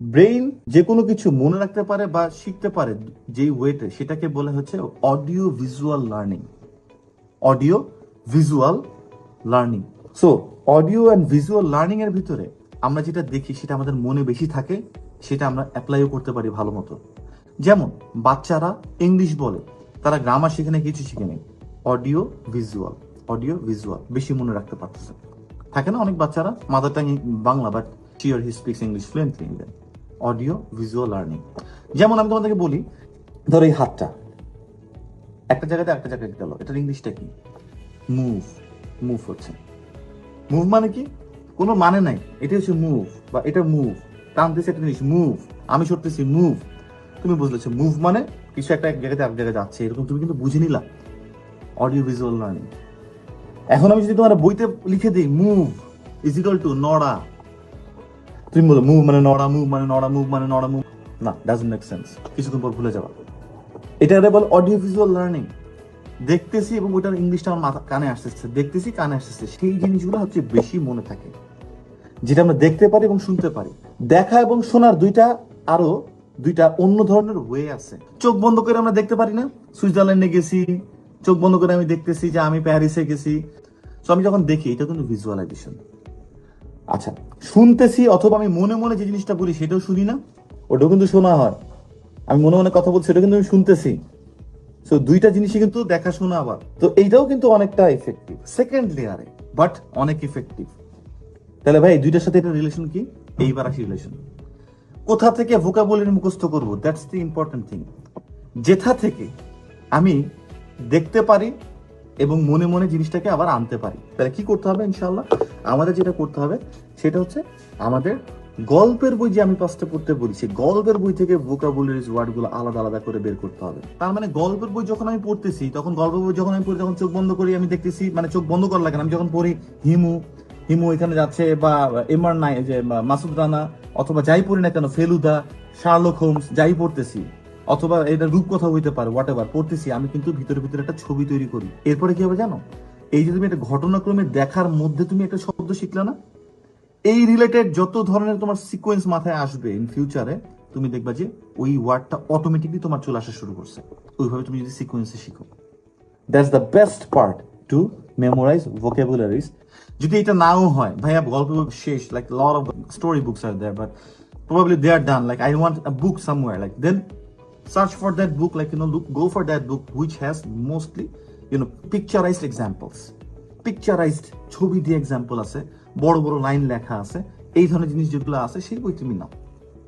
Brain যে কোনো কিছু মনে রাখতে পারে বা শিখতে পারে যেই ওয়েতে, সেটাকে বলে হচ্ছে audio visual learning audio visual learning so audio and visual learning এর ভিতরে আমরা যেটা দেখি, সেটা আমাদের মনে বেশি থাকে, সেটা আমরা অ্যাপ্লাইও করতে পারি ভালো মতো। যেমন, বাচ্চারা ইংলিশ বলে, তারা গ্রামার শিখে নেই কিছু শিখে নেই অডিও ভিজুয়াল অডিও ভিজুয়াল বেশি মনে রাখতে পারতেছে থাকে না অনেক বাচ্চারা mother tongue Bangla but sure he speaks English fluently in audio, visual learning. যেমন আমি তোমাদেরকে বলি, ধরো এই হাতটা। একটা জায়গাতে একটা জায়গায় গেল। এটার ইংলিশটা কি? মুভ মুভ হচ্ছে। মুভ মানে কি? কোনো মানে নাই। এটা হচ্ছে মুভ বা এটা মুভ টানতেছে একটা জিনিস মুভ আমি সরতেছি মুভ তুমি বুঝলেছো মুভ মানে কিছু একটা এক জায়গাতে এক জায়গায় যাচ্ছে। এরকম তুমি কিন্তু বুঝে নিলা। অডিও ভিজুয়াল লার্নিং এখন আমি যদি তোমার বইতে লিখে দিই মুভ ইজ ইকাল টু নড়া। তুমি বলো মুভ মানে নড়া মুভ মানে নড়া মুভ মানে নড়া মুভ না ডাজন্ট মেক সেন্স কিছুক্ষণ পর ভুলে যাওয়া এটা বল অডিও ভিজুয়াল লার্নিং দেখতেছি এবং ওটার ইংলিশটা আমার মাথা কানে আসতেছে। দেখতেছি কানে আসতেছে। সেই জিনিসগুলো হচ্ছে বেশি মনে থাকে, যেটা আমরা দেখতে পারি এবং শুনতে পারি। দেখা এবং শোনার দুইটা আরও দুইটা অন্য ধরনের ওয়ে আছে। চোখ বন্ধ করে আমরা দেখতে পারি না। সুইজারল্যান্ডে গেছি, চোখ বন্ধ করে আমি দেখতেছি যে আমি প্যারিসে গেছি। তো আমি যখন দেখি, এটা কিন্তু ভিজুয়ালাইজেশন আচ্ছা শুনতেছি অথবা আমি মনে মনে যে জিনিসটা বলি সেটাও শুনি না। ওটাও কিন্তু শোনা হয়। আমি মনে মনে কথা বলছি ওটা কিন্তু আমি শুনতেছি। সো দুইটা জিনিসই কিন্তু দেখাশোনা আবার। তো এইটাও কিন্তু অনেকটা এফেক্টিভ সেকেন্ড লেয়ারে বাট অনেক ইফেক্টিভ তাহলে ভাই দুইটার সাথে এটা রিলেশন কি? এইবার আসি রিলেশন কোথা থেকে ভোকাবুলারি মুখস্থ করব? দ্যাটস দি ইম্পর্টেন্ট থিং যেথা থেকে আমি দেখতে পারি এবং মনে মনে জিনিসটাকে আবার আনতে পারি। তাহলে কি করতে হবে ইনশাল্লাহ আমাদের যেটা করতে হবে, সেটা হচ্ছে আমাদের গল্পের বই যে আমি পাঁচটা পড়তে বলি সেই গল্পের বই থেকে ভোকাবুলারিজ ওয়ার্ডগুলো আলাদা আলাদা করে বের করতে হবে। তার মানে গল্পের বই যখন আমি পড়তেছি, তখন গল্পের বই যখন আমি পড়ি, তখন চোখ বন্ধ করি, আমি দেখতেছি মানে চোখ বন্ধ করা লাগে আমি যখন পড়ি হিমু হিমু এখানে যাচ্ছে বা এমআর নাই যে মাসুদ রানা, অথবা যাই পড়ি না কেন, ফেলুদা, শার্লক হোমস, যাই পড়তেছি, অথবা এটা রূপকথা হইতে পারে হোয়াট এভার পড়তেছি, আমি কিন্তু ভিতরে ভিতরে একটা ছবি তৈরি করি। এরপরে কি হবে জানো? এই যে তুমি একটা ঘটনাক্রমে দেখার মধ্যে তুমি একটা শব্দ শিখলে না? এই রিলেটেড যত ধরনের তোমার সিকোয়েন্স মাথায় আসবে ইন ফিউচারে তুমি দেখবা যে ওই ওয়ার্ডটা অটোমেটিকলি তোমার চলে আসা শুরু করছে। ওইভাবে তুমি যদি সিকোয়েন্সে শিখো। That's the best part to memorise vocabularies যদি এটা নাও হয়, ভাইয়া গল্প শেষ like lot of story books are there but probably they are done like i want a book somewhere, like then search for that book like you know, look, go for that book which has mostly know, picturized examples. Picturized ছবি দিয়ে example আছে, বড় বড় line লেখা আছে, এই ধরনের জিনিস যেগুলো আছে, সেই বই তুমি নাও